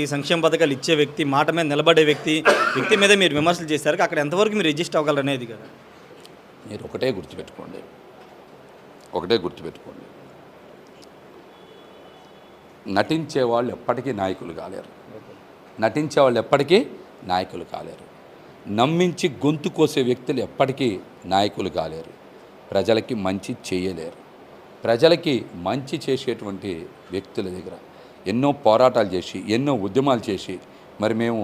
ఈ సంక్షేమ పథకాలు ఇచ్చే వ్యక్తి మాట మీద నిలబడే వ్యక్తి వ్యక్తి మీద మీరు విమర్శలు చేశారు అక్కడ ఎంతవరకు మీరు రిజిస్ట్ అవ్వగలరు అనేది కదా. మీరు ఒకటే గుర్తుపెట్టుకోండి. ఒకటే గుర్తుపెట్టుకోండి. నటించే వాళ్ళు ఎప్పటికీ నాయకులు కాలేరు. నటించే వాళ్ళు ఎప్పటికీ నాయకులు కాలేరు. నమ్మించి గొంతు కోసే వ్యక్తులు ఎప్పటికీ నాయకులు కాలేరు. ప్రజలకి మంచి చేయలేరు. ప్రజలకి మంచి చేసేటువంటి వ్యక్తుల దగ్గర ఎన్నో పోరాటాలు చేసి ఎన్నో ఉద్యమాలు చేసి మరి మేము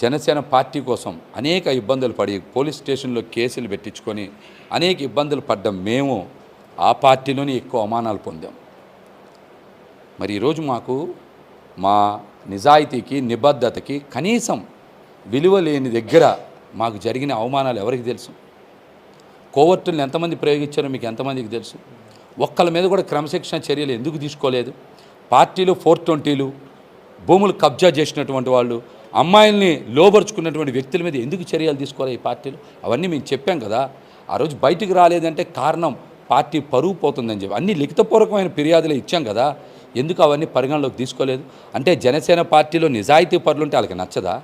జనసేన పార్టీ కోసం అనేక ఇబ్బందులు పడి పోలీస్ స్టేషన్లో కేసులు పెట్టించుకొని అనేక ఇబ్బందులు పడ్డం మేము ఆ పార్టీలోనే ఎక్కువ అవమానాలు పొందాం. మరి ఈరోజు మాకు మా నిజాయితీకి నిబద్ధతకి కనీసం విలువ లేని దగ్గర మాకు జరిగిన అవమానాలు ఎవరికి తెలుసు? కోవర్టులను ఎంతమంది ప్రయోగించారో మీకు ఎంతమందికి తెలుసు? ఒక్కళ్ళ మీద కూడా క్రమశిక్షణ చర్యలు ఎందుకు తీసుకోలేదు? పార్టీలు ఫోర్ ట్వంటీలు భూములు కబ్జా చేసినటువంటి వాళ్ళు అమ్మాయిల్ని లోబరుచుకున్నటువంటి వ్యక్తుల మీద ఎందుకు చర్యలు తీసుకోవాలి ఈ పార్టీలు? అవన్నీ మేము చెప్పాం కదా. ఆ రోజు బయటికి రాలేదంటే కారణం పార్టీ పరువు పోతుందని చెప్పి. అన్ని లిఖితపూర్వకమైన ఫిర్యాదులు ఇచ్చాం కదా. ఎందుకు అవన్నీ పరిగణలోకి తీసుకోలేదు? అంటే జనసేన పార్టీలో నిజాయితీ పరులుంటే వాళ్ళకి నచ్చదా?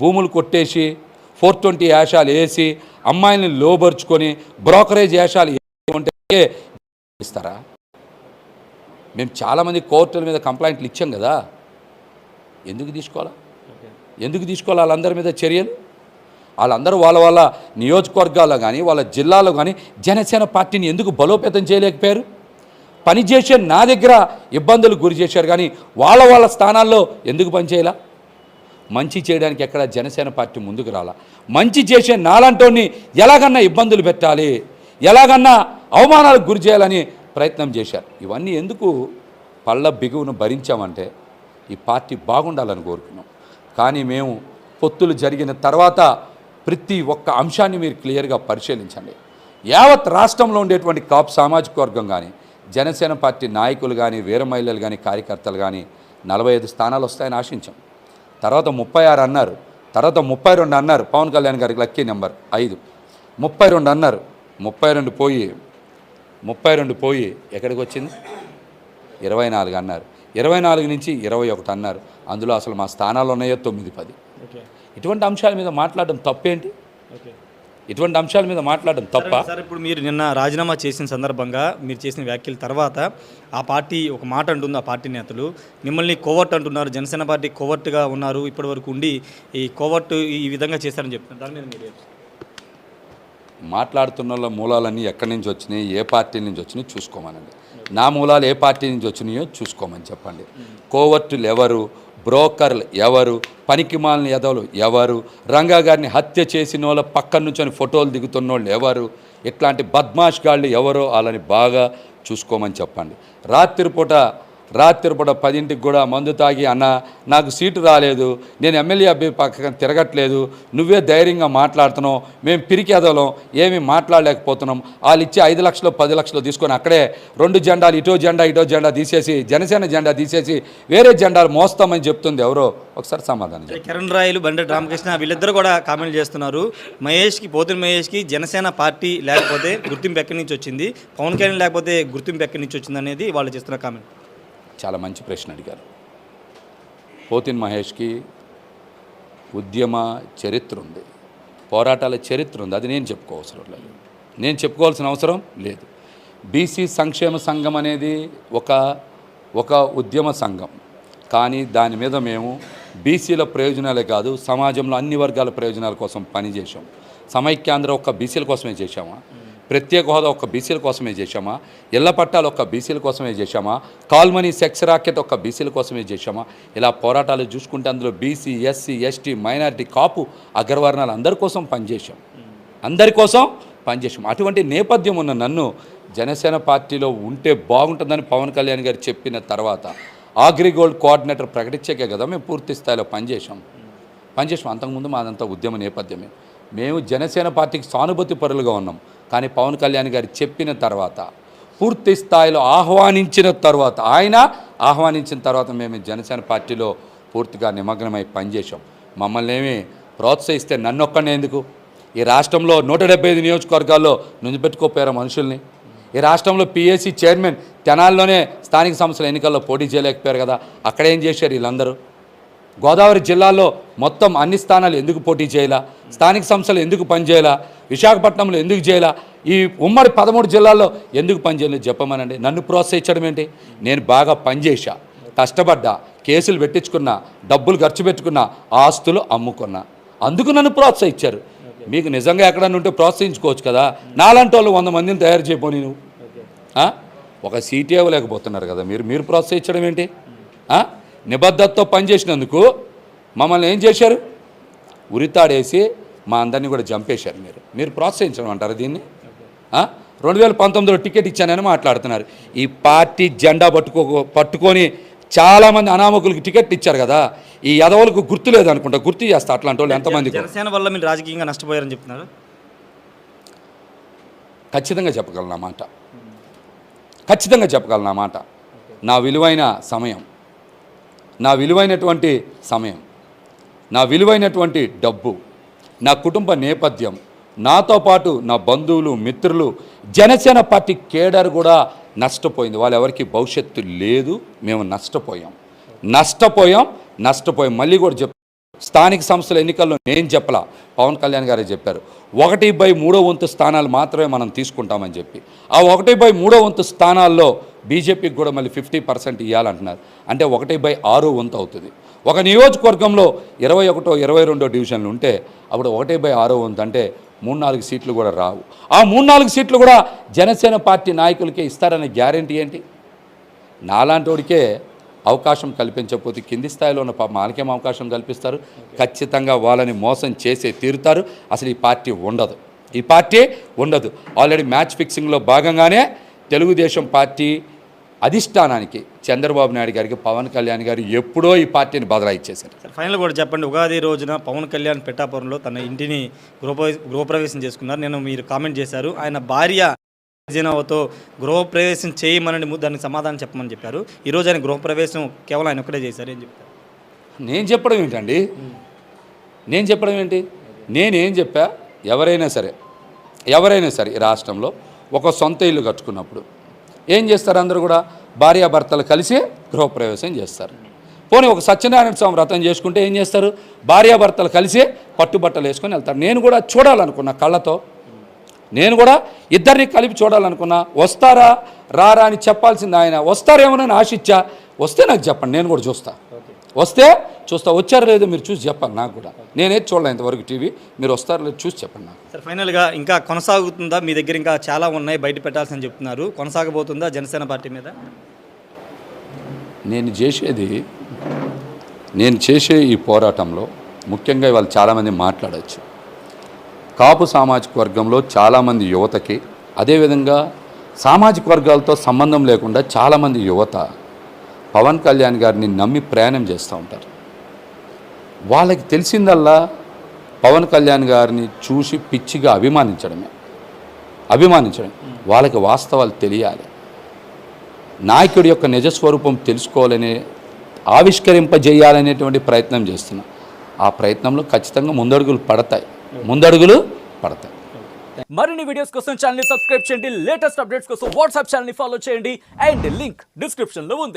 భూములు కొట్టేసి ఫోర్ ట్వంటీ యాషాలు వేసి అమ్మాయిల్ని లోబరుచుకొని బ్రోకరేజ్ యాషాలు ఉంటే ఇస్తారా? మేము చాలామంది కోర్టుల మీద కంప్లైంట్లు ఇచ్చాం కదా. ఎందుకు తీసుకోవాలా? ఎందుకు తీసుకోవాలి వాళ్ళందరి మీద చర్యలు? వాళ్ళందరూ వాళ్ళ వాళ్ళ నియోజకవర్గాల్లో కానీ వాళ్ళ జిల్లాలో కానీ జనసేన పార్టీని ఎందుకు బలోపేతం చేయలేకపోయారు? పనిచేసే నా దగ్గర ఇబ్బందులు గురి చేశారు కానీ వాళ్ళ వాళ్ళ స్థానాల్లో ఎందుకు పనిచేయాల మంచి చేయడానికి ఎక్కడ జనసేన పార్టీ ముందుకు రాలా? మంచి చేసే నాలంటోని ఎలాగన్నా ఇబ్బందులు పెట్టాలి ఎలాగన్నా అవమానాలకు గురి చేయాలని ప్రయత్నం చేశారు. ఇవన్నీ ఎందుకు పళ్ళ బిగువును భరించామంటే ఈ పార్టీ బాగుండాలని కోరుకున్నాం. కానీ మేము పొత్తులు జరిగిన తర్వాత ప్రతి ఒక్క అంశాన్ని మీరు క్లియర్గా పరిశీలించండి. యావత్ రాష్ట్రంలో ఉండేటువంటి కాపు సామాజిక వర్గం కానీ జనసేన పార్టీ నాయకులు కానీ వీర మహిళలు కానీ కార్యకర్తలు కానీ నలభై ఐదు స్థానాలు వస్తాయని ఆశించాం. తర్వాత ముప్పై ఆరు అన్నారు. తర్వాత ముప్పై రెండు అన్నారు. పవన్ కళ్యాణ్ గారికి లక్కీ నెంబర్ ఐదు. ముప్పై రెండు అన్నారు. ముప్పై రెండు పోయి ముప్పై రెండు పోయి ఎక్కడికి వచ్చింది ఇరవై నాలుగు అన్నారు. ఇరవై నాలుగు నుంచి ఇరవై ఒకటి అన్నారు. అందులో అసలు మా స్థానాలు ఉన్నాయో తొమ్మిది పది. ఓకే. ఇటువంటి అంశాల మీద మాట్లాడడం తప్పేంటి? ఓకే. ఇటువంటి అంశాల మీద మాట్లాడడం తప్ప? సార్ ఇప్పుడు మీరు నిన్న రాజీనామా చేసిన సందర్భంగా మీరు చేసిన వ్యాఖ్యల తర్వాత ఆ పార్టీ ఒక మాట అంటుంది ఆ పార్టీ నేతలు. మిమ్మల్ని కోవర్ట్ అంటున్నారు జనసేన పార్టీ కోవర్ట్గా ఉన్నారు ఇప్పటి వరకు ఉండి ఈ కోవర్ట్ ఈ విధంగా చేశారని చెప్తున్నారు. దాని మీద మీరు మాట్లాడుతున్న వాళ్ళ మూలాలన్నీ ఎక్కడి నుంచి వచ్చినాయి? ఏ పార్టీ నుంచి వచ్చినాయి? చూసుకోమనండి. నా మూలాలు ఏ పార్టీ నుంచి వచ్చినాయో చూసుకోమని చెప్పండి. కోవర్టులు ఎవరు? బ్రోకర్లు ఎవరు? పనికిమాలిన ఎదవలు ఎవరు? రంగా గారిని హత్య చేసిన వాళ్ళ పక్కన నుంచొని ఫోటోలు దిగుతున్న వాళ్ళు ఎవరు? ఇట్లాంటి బద్మాష్ గాళ్ళు ఎవరో వాళ్ళని బాగా చూసుకోమని చెప్పండి. రాత్రిపూట రాత్రిపూట పదింటికి కూడా మందు తాగి అన్న నాకు సీటు రాలేదు. నేను ఎమ్మెల్యే అభ్యర్థి పక్కన తిరగట్లేదు. నువ్వే ధైర్యంగా మాట్లాడుతున్నావు. మేము పిరికేదలం ఏమీ మాట్లాడలేకపోతున్నాం. వాళ్ళు ఇచ్చే ఐదు లక్షలు పది లక్షలు తీసుకొని అక్కడే రెండు జెండాలు ఇటో జెండా ఇటో జెండా తీసేసి జనసేన జెండా తీసేసి వేరే జెండాలు మోస్తామని చెప్తుంది ఎవరో. ఒకసారి సమాధానం కిరణ్ రాయలు బండెట్ రామకృష్ణ వీళ్ళిద్దరు కూడా కామెంట్ చేస్తున్నారు. మహేష్కి పోతుని మహేష్కి జనసేన పార్టీ లేకపోతే గుర్తింపు ఎక్కడి నుంచి వచ్చింది? పవన్ కళ్యాణ్ లేకపోతే గుర్తింపు ఎక్కడి నుంచి వచ్చింది అనేది వాళ్ళు చేస్తున్న కామెంట్. చాలా మంచి ప్రశ్న అడిగారు. పోతిన్ మహేష్కి ఉద్యమ చరిత్ర ఉంది. పోరాటాల చరిత్ర ఉంది. అది నేను చెప్పుకోవసరం లేదు. నేను చెప్పుకోవాల్సిన అవసరం లేదు. బీసీ సంక్షేమ సంఘం అనేది ఒక ఒక ఉద్యమ సంఘం. కానీ దాని మీద మేము బీసీల ప్రయోజనాలే కాదు సమాజంలో అన్ని వర్గాల ప్రయోజనాల కోసం పనిచేసాం సమైక్యాంధ్ర ఒక్క బీసీల కోసమే చేశామా? ప్రత్యేక హోదా ఒక్క బీసీల కోసమే చేశామా? ఇళ్ళ పట్టాలు ఒక్క బీసీల కోసమే చేశామా? కాల్మనీ సెక్స్ రాకెట్ ఒక్క బీసీల కోసమే చేశామా? ఇలా పోరాటాలు చూసుకుంటే అందులో BC SC ST minority Kapu అగ్రవర్ణాలు అందరి కోసం పనిచేశాం. అందరి కోసం పనిచేసాం అటువంటి నేపథ్యం ఉన్న నన్ను జనసేన పార్టీలో ఉంటే బాగుంటుందని పవన్ కళ్యాణ్ గారు చెప్పిన తర్వాత ఆగ్రిగోల్డ్ కోఆర్డినేటర్ ప్రకటించాకే కదా మేము పూర్తి స్థాయిలో పనిచేసాం పనిచేసాం అంతకుముందు మాదంతా ఉద్యమ నేపథ్యమే. మేము జనసేన పార్టీకి సానుభూతి పరులుగా ఉన్నాం. కానీ పవన్ కళ్యాణ్ గారు చెప్పిన తర్వాత పూర్తి స్థాయిలో ఆహ్వానించిన తర్వాత ఆయన ఆహ్వానించిన తర్వాత మేము జనసేన పార్టీలో పూర్తిగా నిమగ్నమై పనిచేసాం మమ్మల్ని ఏమి ప్రోత్సహిస్తే నన్ను ఒక్కనే ఎందుకు? ఈ రాష్ట్రంలో నూట డెబ్బై ఐదు నియోజకవర్గాల్లో నుంచిపెట్టుకోపోయారా మనుషుల్ని? ఈ రాష్ట్రంలో పిఎస్సి చైర్మన్ తెనాల్లోనే స్థానిక సంస్థల ఎన్నికల్లో పోటీ చేయలేకపోయారు కదా అక్కడ ఏం చేశారు వీళ్ళందరూ? గోదావరి జిల్లాలో మొత్తం అన్ని స్థానాలు ఎందుకు పోటీ చేయాలా? స్థానిక సంస్థలు ఎందుకు పనిచేయాలా? విశాఖపట్నంలో ఎందుకు చేయాలా? ఈ ఉమ్మడి పదమూడు జిల్లాల్లో ఎందుకు పనిచేయలేదు చెప్పమనండి. నన్ను ప్రోత్సహించడం ఏంటి? నేను బాగా పనిచేసా కష్టపడ్డా కేసులు పెట్టించుకున్నా డబ్బులు ఖర్చు పెట్టుకున్నా ఆస్తులు అమ్ముకున్నా. అందుకు నన్ను ప్రోత్సహించారు. మీకు నిజంగా ఎక్కడన్నా ఉంటే ప్రోత్సహించుకోవచ్చు కదా. నాలాంటి వాళ్ళు వంద మందిని తయారు చేయబోని నువ్వు ఒక సీటీ ఇవ్వలేకపోతున్నారు కదా మీరు. మీరు ప్రోత్సహించడం ఏంటి? నిబద్ధతతో పనిచేసినందుకు మమ్మల్ని ఏం చేశారు? ఉరితాడేసి మా అందరినీ కూడా చంపేశారు మీరు. మీరు ప్రోత్సహించడం అంటారు దీన్ని? రెండు వేల పంతొమ్మిదిలో టికెట్ ఇచ్చానని మాట్లాడుతున్నారు. ఈ పార్టీ జెండా పట్టుకో పట్టుకొని చాలామంది అనామకులకి టికెట్ ఇచ్చారు కదా ఈ యదవులకు గుర్తు లేదనుకుంటా. గుర్తు చేస్తా అట్లాంటి వాళ్ళు ఎంతమందికి జనసేన వల్ల మీరు రాజకీయంగా నష్టపోయారని చెప్తున్నారు? ఖచ్చితంగా చెప్పగలను ఆ మాట. ఖచ్చితంగా చెప్పగలను ఆ మాట. నా విలువైన సమయం. నా విలువైనటువంటి సమయం. నా విలువైనటువంటి డబ్బు నా కుటుంబ నేపథ్యం నాతో పాటు నా బంధువులు మిత్రులు జనసేన పార్టీ కేడర్ కూడా నష్టపోయింది. వాళ్ళు ఎవరికి భవిష్యత్తు లేదు మేము నష్టపోయాం. నష్టపోయాం నష్టపోయాం. మళ్ళీ కూడా చెప్ స్థానిక సంస్థల ఎన్నికల్లో నేను చెప్పలా. పవన్ కళ్యాణ్ గారే చెప్పారు ఒకటి బై మూడో వంతు స్థానాలు మాత్రమే మనం తీసుకుంటామని చెప్పి. ఆ ఒకటి బై మూడో వంతు స్థానాల్లో బీజేపీకి కూడా మళ్ళీ ఫిఫ్టీ పర్సెంట్ ఇవ్వాలంటున్నారు అంటే ఒకటి బై ఆరో వంతు అవుతుంది. ఒక నియోజకవర్గంలో ఇరవై ఒకటో ఇరవై రెండో డివిజన్లు ఉంటే అప్పుడు ఒకటే బై ఆరో ఉందంటే మూడు నాలుగు సీట్లు కూడా రావు. ఆ మూడు నాలుగు సీట్లు కూడా జనసేన పార్టీ నాయకులకే ఇస్తారనే గ్యారంటీ ఏంటి? నాలాంటోడికే అవకాశం కల్పించకపోతే కింది స్థాయిలో ఉన్న పాపం అవకాశం కల్పిస్తారు? ఖచ్చితంగా వాళ్ళని మోసం చేసే తీరుతారు. అసలు ఈ పార్టీ ఉండదు. ఈ పార్టీ ఉండదు. ఆల్రెడీ మ్యాచ్ ఫిక్సింగ్లో భాగంగానే తెలుగుదేశం పార్టీ అధిష్టానానికి చంద్రబాబు నాయుడు గారికి పవన్ కళ్యాణ్ గారు ఎప్పుడో ఈ పార్టీని బదలాయిచ్చేశారు. ఫైనల్ కూడా చెప్పండి. ఉగాది రోజున పవన్ కళ్యాణ్ పిఠాపురంలో తన ఇంటిని గృహ గృహప్రవేశం చేసుకున్నారు. నేను మీరు కామెంట్ చేశారు. ఆయన భార్య రాజీనామాతో గృహప్రవేశం చేయమని ము- దానికి సమాధానం చెప్పమని చెప్పారు. ఈ రోజు ఆయన గృహప్రవేశం కేవలం ఆయన ఒక్కడే చేశారు ఏం చెప్తారు నేను చెప్పడం ఏంటండి? నేను చెప్పడం ఏంటి? నేనేం చెప్పా? ఎవరైనా సరే ఎవరైనా సరే ఈ రాష్ట్రంలో ఒక సొంత ఇల్లు కట్టుకున్నప్పుడు ఏం చేస్తారు అందరూ కూడా? భార్యాభర్తలు కలిసి గృహప్రవేశం చేస్తారు. పోనీ ఒక సత్యనారాయణ స్వామి వ్రతం చేసుకుంటే ఏం చేస్తారు? భార్యాభర్తలు కలిసి పట్టుబట్టలు వేసుకొని వెళ్తారు. నేను కూడా చూడాలనుకున్నా కళ్ళతో. నేను కూడా ఇద్దరిని కలిపి చూడాలనుకున్నా. వస్తారా? రారా అని చెప్పాల్సింది ఆయన. వస్తారేమోనని ఆశిచ్చా వస్తే నాకు చెప్పండి నేను కూడా చూస్తా. వస్తే చూస్తా వచ్చారో లేదో మీరు చూసి చెప్పండి నాకు కూడా. నేనేది చూడలే ఇంతవరకు టీవీ. మీరు వస్తారో లేదో చూసి చెప్పండి నాకు. సార్ ఫైనల్గా ఇంకా కొనసాగుతుందా? మీ దగ్గర ఇంకా చాలా ఉన్నాయి బయట పెట్టాల్సిన చెప్తున్నారు. కొనసాగబోతుందా జనసేన పార్టీ మీద? నేను చేసేది నేను చేసే ఈ పోరాటంలో ముఖ్యంగా ఇవాళ చాలామంది మాట్లాడవచ్చు కాపు సామాజిక వర్గంలో చాలామంది యువతకి అదేవిధంగా సామాజిక వర్గాలతో సంబంధం లేకుండా చాలామంది యువత పవన్ కళ్యాణ్ గారిని నమ్మి ప్రయాణం చేస్తూ ఉంటారు. వాళ్ళకి తెలిసిందల్లా పవన్ కళ్యాణ్ గారిని చూసి పిచ్చిగా అభిమానించడమే. అభిమానించడం వాళ్ళకి వాస్తవాలు తెలియాలి. నాయకుడి యొక్క నిజస్వరూపం తెలుసుకోవాలనే ఆవిష్కరింపజేయాలనేటువంటి ప్రయత్నం చేస్తున్నాం. ఆ ప్రయత్నంలో ఖచ్చితంగా ముందడుగులు పడతాయి. ముందడుగులు పడతాయి. మరిన్ని వీడియోస్ కోసం ఛానల్ సబ్స్క్రైబ్ చేయండి. లేటెస్ట్ అప్డేట్స్ కోసం వాట్సాప్ ఛానల్ ఫాలో చేయండి. అండ్ లింక్ డిస్క్రిప్షన్లో ఉంది.